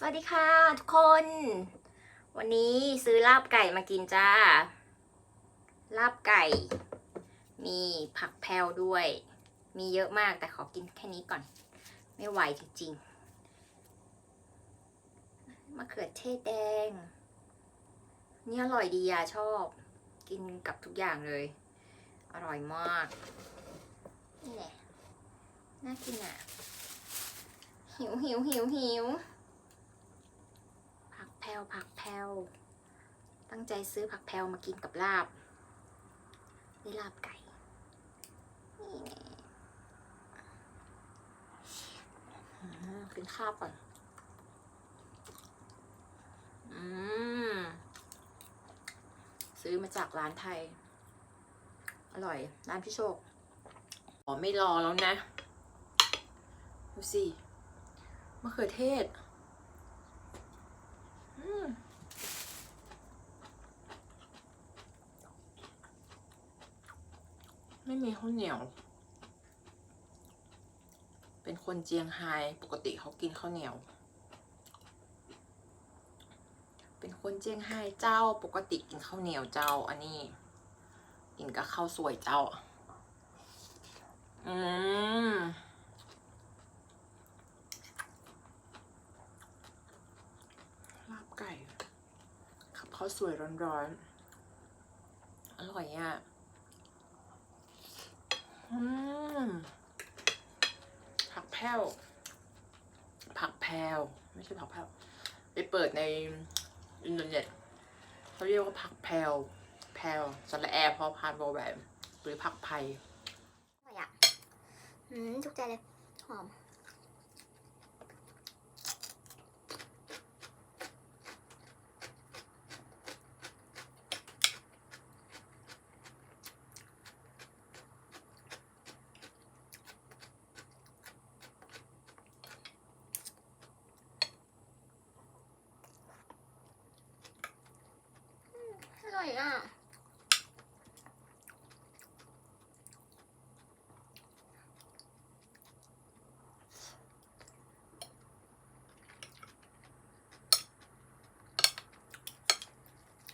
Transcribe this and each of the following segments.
สวัสดีค่ะ ทุกคน วันนี้ซื้อลาบไก่มากินจ้า ลาบไก่ มีผักแพรวด้วย มีเยอะมากแต่ขอกินแค่นี้ก่อน ไม่ไหวจริงๆมะเขือเทศแดง นี่อร่อยดีอะชอบ กินกับทุกอย่างเลย อร่อยมาก นี่แหละน่ากินอะ หิวหิวหิวหิว รวผักแพรวตั้งใจซื้อผักแพรวมากินกับลาบนี่ลาบไก่นี่ไงอืมกินข้าวก่อน อืม ซื้อมาจากร้านไทย อร่อย ร้านพี่โชคอ๋อไม่รอแล้วนะ ดูสิมะเขือเทศ ไม่มีข้าวเหนียว เป็นคนเจียงไฮปกติเขากินข้าวเหนียว เป็นคนเจียงไฮเจ้าปกติกินข้าวเหนียวเจ้า อันนี้ กินกับข้าวสวยเจ้า อืมลาบไก่ขับข้าวสวยร้อนๆอร่อยอะ อืม ผัก แพ้ว ผักแพลวไม่ใช่ผักแพ้วไปเปิดในอินเทอร์เน็ตเขาเรียกว่าผักแพลวแพลวสระแอร์พอพานวอแหวนหรือผักไผ่อร่อยอะ อืมจุกใจเลย หอมอร่อยอะ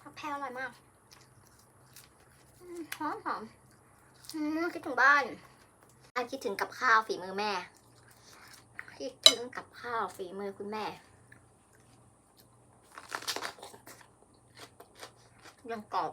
ผักแพ รวอร่อยมากหอมหอมคิดถึงบ้านอาคิดถึงกับข้าวฝีมือแม่ คิดถึงกับข้าวฝีมือคุณแม่ ยังกรอบ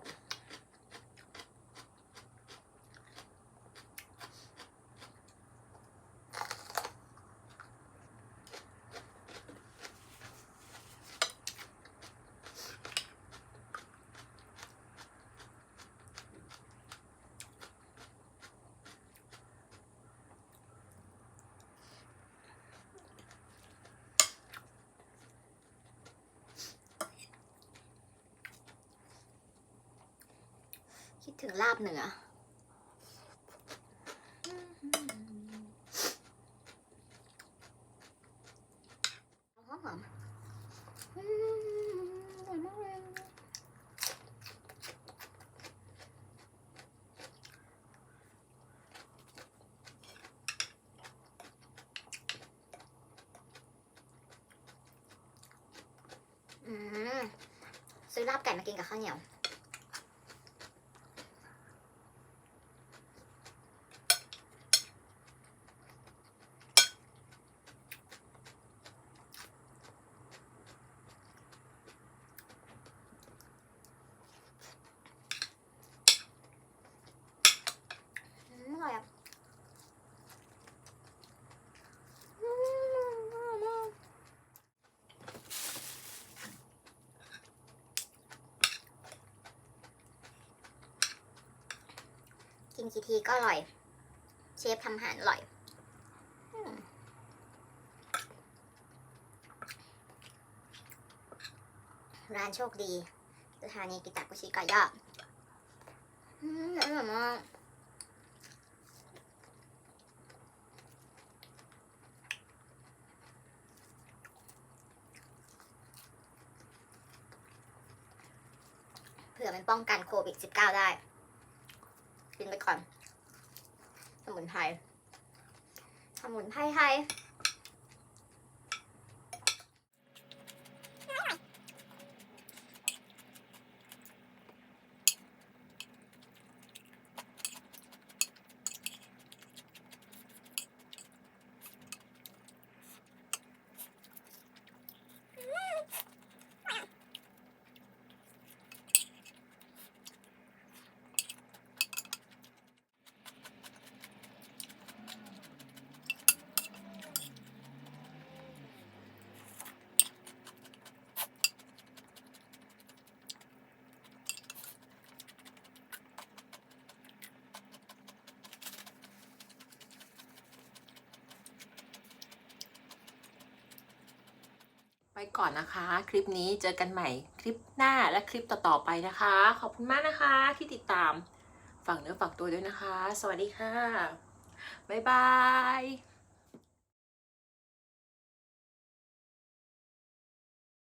ถึงลาบเหนือ หอมหอมอร่อยมากเลยซื้อลาบไก่มากินกับข้าวเหนียว อืมอร่อยอะอืมอร่อยมาก กินกี่ทีก็อร่อย เชฟทำอาหารอร่อยร้านโชคดีสถานีกิตากุชิกายะอืมอร่อยมากเผื่อมันป้องกันโควิด -19 ได้ กินไปก่อน สมุนไพรสมุนไพรไทย ก่อนนะคะ คลิปนี้เจอกันใหม่คลิปหน้าและคลิปต่อๆไปนะคะ ขอบคุณมากนะคะที่ติดตามฝากเนื้อฝากตัวด้วยนะคะ สวัสดีค่ะ บ๊ายบาย